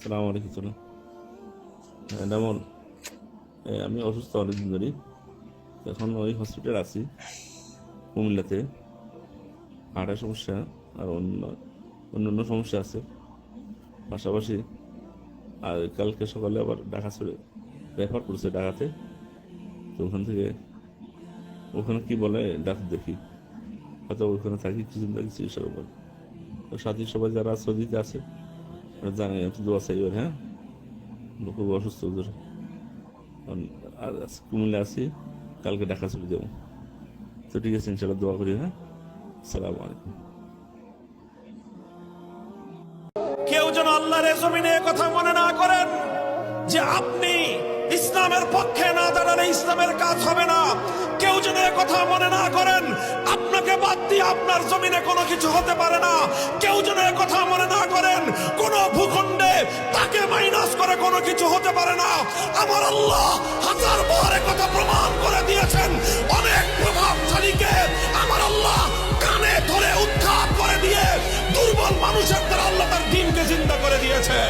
সালাম আলাইকুম যেমন এ, আমি অসুস্থ অনেকদিন ধরেই। এখন ওই হসপিটাল আছি কুমিল্লাতে। হার্টের সমস্যা আর অন্য অন্য সমস্যা আছে। পাশাপাশি আর কালকে সকালে আবার ঢাকা ছেড়ে রেফার করছে ঢাকাতে। তো ওখান থেকে ওখানে কি বলে ডাক্তার দেখি। হয়তো ওখানে থাকি কিছুদিন থাকি চিকিৎসা করব সাথী সবাই যারা সৌদিতে আছে দোয়া চাইবেন হ্যাঁ? অসুস্থ ওদের। আর কুমিল্লা আছি, কালকে চলে যাব তো ঠিক আছে, ইনশাল্লাহ দোয়া করি হ্যাঁ? আলাইকুম। কেউ যেন আল্লাহর জমিনে কথা মনে না করেন যে আপনি ইসলামের পক্ষে না দাঁড়ালে ইসলামের কাজ হবে না। কেউ যেন কথা মনে না করেন, আপনাকে বাদ দিয়ে আপনার জমিনে কোনো কিছু হতে পারে না। পুরো ভূখণ্ডে তাকে মাইনাস করে কোনো কিছু হতে পারে না। আমার আল্লাহ হাজার বার কথা প্রমাণ করে দিয়েছেন। অনেক প্রভাবশালীকে আমার আল্লাহ কানে ধরে উত্থাপ করে দিয়ে দুর্বল মানুষের দ্বারা আল্লাহ তার দিনকে চিন্তা করে দিয়েছেন